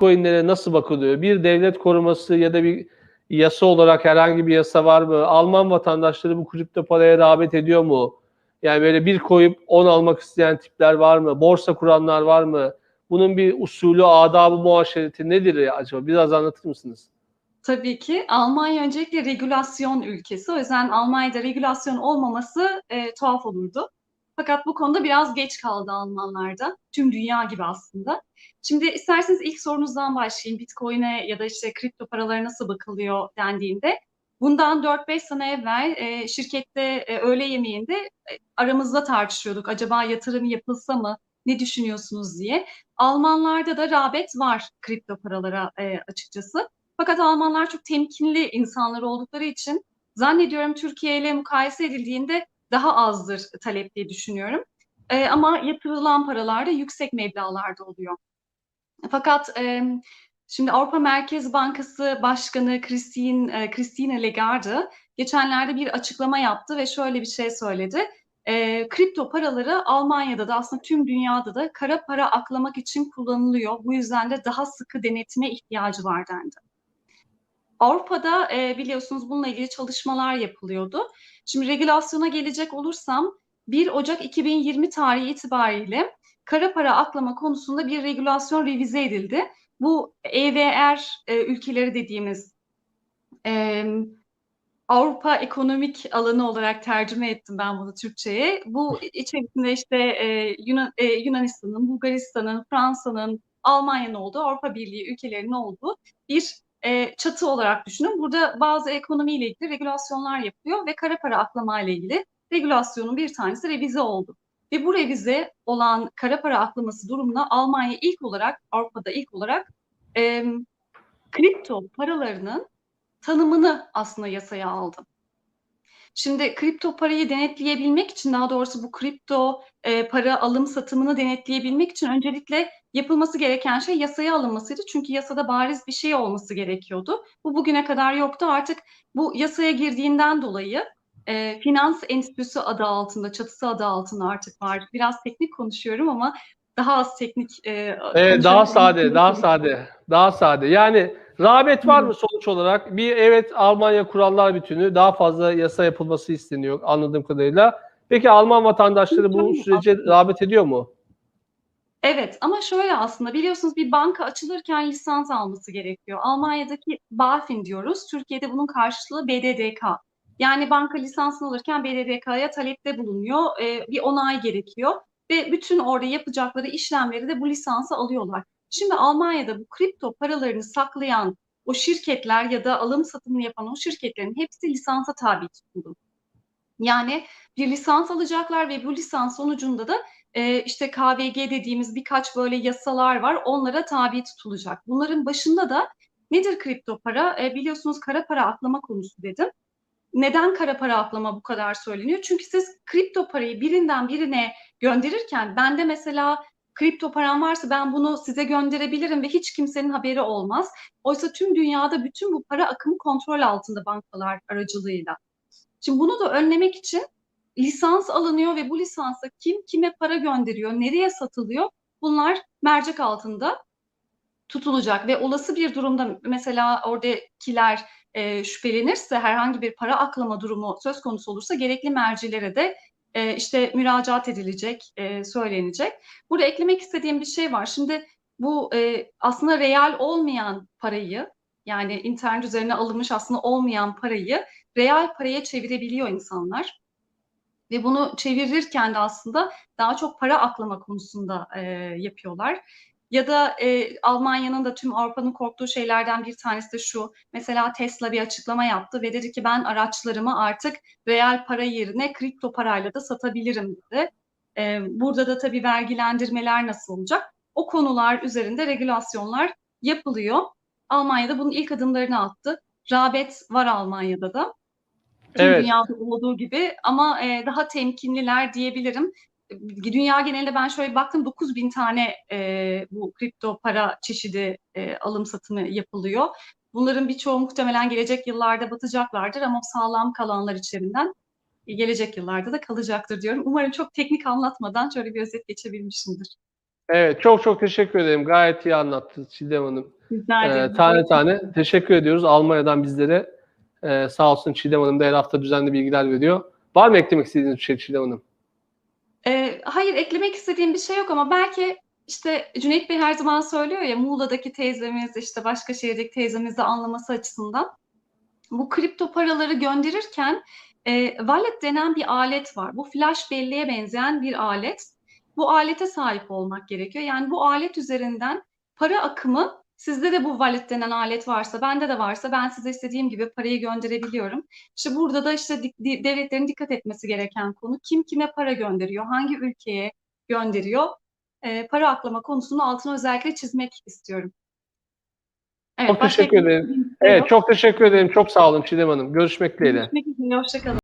Bitcoin'lere nasıl bakılıyor? Bir devlet koruması ya da bir yasa olarak herhangi bir yasa var mı? Alman vatandaşları bu kripto paraya rağbet ediyor mu? Yani böyle bir koyup 10 almak isteyen tipler var mı? Borsa kuranlar var mı? Bunun bir usulü, adabı, muaşereti nedir acaba? Biraz anlatır mısınız? Tabii ki. Almanya öncelikle regülasyon ülkesi. O yüzden Almanya'da regülasyon olmaması e, tuhaf olurdu. Fakat bu konuda biraz geç kaldı Almanlarda. Tüm dünya gibi aslında. Şimdi isterseniz ilk sorunuzdan başlayayım. Bitcoin'e ya da işte kripto paralara nasıl bakılıyor dendiğinde. Bundan 4-5 sene evvel e, şirkette e, öğle yemeğinde e, aramızda tartışıyorduk. Acaba yatırım yapılsa mı? Ne düşünüyorsunuz diye. Almanlarda da rağbet var kripto paralara e, açıkçası. Fakat Almanlar çok temkinli insanlar oldukları için zannediyorum Türkiye ile mukayese edildiğinde daha azdır talep diye düşünüyorum. E, ama yatırılan paralar da yüksek meblağlarda oluyor. Fakat e, şimdi Avrupa Merkez Bankası Başkanı Christine, e, Christine Lagarde geçenlerde bir açıklama yaptı ve şöyle bir şey söyledi. E, kripto paraları Almanya'da da aslında tüm dünyada da kara para aklamak için kullanılıyor. Bu yüzden de daha sıkı denetime ihtiyacı var dendi. Avrupa'da e, biliyorsunuz bununla ilgili çalışmalar yapılıyordu. Şimdi regülasyona gelecek olursam 1 Ocak 2020 tarihi itibariyle kara para aklama konusunda bir regülasyon revize edildi. Bu EVR e, ülkeleri dediğimiz e, Avrupa ekonomik alanı olarak tercüme ettim ben bunu Türkçe'ye. Bu içerisinde işte e, Yunan, e, Yunanistan'ın, Bulgaristan'ın, Fransa'nın, Almanya'nın olduğu, Avrupa Birliği ülkelerinin olduğu bir e, çatı olarak düşünün. Burada bazı ekonomiyle ilgili regülasyonlar yapılıyor ve kara para aklama ile ilgili regülasyonun bir tanesi revize oldu. Ve bu revize olan kara para aklaması durumuna Almanya ilk olarak, Avrupa'da ilk olarak e, kripto paralarının tanımını aslında yasaya aldı. Şimdi kripto parayı denetleyebilmek için daha doğrusu bu kripto e, para alım satımını denetleyebilmek için öncelikle yapılması gereken şey yasaya alınmasıydı. Çünkü yasada bariz bir şey olması gerekiyordu. Bu bugüne kadar yoktu. Artık bu yasaya girdiğinden dolayı e, finans enstitüsü adı altında, çatısı adı altında artık var. Biraz teknik konuşuyorum ama daha az teknik. E, evet, daha sade, daha sade, daha sade. Yani rağbet var mı sonuç olarak? Bir evet Almanya kurallar bütünü daha fazla yasa yapılması isteniyor anladığım kadarıyla. Peki Alman vatandaşları bu sürece rağbet ediyor mu? Evet ama şöyle aslında biliyorsunuz bir banka açılırken lisans alması gerekiyor. Almanya'daki BaFin diyoruz. Türkiye'de bunun karşılığı BDDK. Yani banka lisansını alırken BDDK'ya talepte bulunuyor. E, bir onay gerekiyor. Ve bütün orada yapacakları işlemleri de bu lisansı alıyorlar. Şimdi Almanya'da bu kripto paralarını saklayan o şirketler ya da alım satımını yapan o şirketlerin hepsi lisansa tabi tutuldu. Yani bir lisans alacaklar ve bu lisans sonucunda da e, işte KVG dediğimiz birkaç böyle yasalar var. Onlara tabi tutulacak. Bunların başında da nedir kripto para? E, biliyorsunuz kara para aklama konusu dedim. Neden kara para aklama bu kadar söyleniyor? Çünkü siz kripto parayı birinden birine gönderirken bende mesela kripto param varsa ben bunu size gönderebilirim ve hiç kimsenin haberi olmaz. Oysa tüm dünyada bütün bu para akımı kontrol altında bankalar aracılığıyla. Şimdi bunu da önlemek için lisans alınıyor ve bu lisansa kim kime para gönderiyor, nereye satılıyor bunlar mercek altında tutulacak ve olası bir durumda mesela oradakiler e, şüphelenirse herhangi bir para aklama durumu söz konusu olursa gerekli mercilere de e, işte müracaat edilecek, e, söylenecek. Burada eklemek istediğim bir şey var. Şimdi bu e, aslında real olmayan parayı yani internet üzerine alınmış aslında olmayan parayı real paraya çevirebiliyor insanlar. Ve bunu çevirirken de aslında daha çok para aklama konusunda e, yapıyorlar. Ya da e, Almanya'nın da tüm Avrupa'nın korktuğu şeylerden bir tanesi de şu. Mesela Tesla bir açıklama yaptı ve dedi ki ben araçlarımı artık real para yerine kripto parayla da satabilirim dedi. E, burada da tabii vergilendirmeler nasıl olacak? O konular üzerinde regülasyonlar yapılıyor. Almanya'da bunun ilk adımlarını attı. Rağbet var Almanya'da da. Tüm evet. dünyada olduğu gibi ama e, daha temkinliler diyebilirim. Dünya genelinde ben şöyle baktım 9 bin tane e, bu kripto para çeşidi e, alım satımı yapılıyor. Bunların birçoğu muhtemelen gelecek yıllarda batacaklardır ama sağlam kalanlar içerinden gelecek yıllarda da kalacaktır diyorum. Umarım çok teknik anlatmadan şöyle bir özet geçebilmişimdir. Evet çok çok teşekkür ederim. Gayet iyi anlattı Çiğdem Hanım. Rica Ee, ederim. tane tane teşekkür ediyoruz Almanya'dan bizlere. Ee, sağ olsun Çiğdem Hanım da her hafta düzenli bilgiler veriyor. Var mı eklemek istediğiniz bir şey Çiğdem Hanım? Ee, hayır eklemek istediğim bir şey yok ama belki işte Cüneyt Bey her zaman söylüyor ya Muğla'daki teyzemiz işte başka şehirdeki teyzemizi anlaması açısından bu kripto paraları gönderirken e, wallet denen bir alet var. Bu flash belleğe benzeyen bir alet. Bu alete sahip olmak gerekiyor. Yani bu alet üzerinden para akımı sizde de bu wallet denen alet varsa, bende de varsa ben size istediğim gibi parayı gönderebiliyorum. İşte burada da işte devletlerin dikkat etmesi gereken konu kim kime para gönderiyor, hangi ülkeye gönderiyor. Ee, para aklama konusunu altına özellikle çizmek istiyorum. Evet, Çok teşekkür ederim. şey Evet yok. çok teşekkür ederim. Çok sağ olun Çiğdem Hanım. Görüşmek dileğiyle. Görüşmek üzere, hoşça kalın.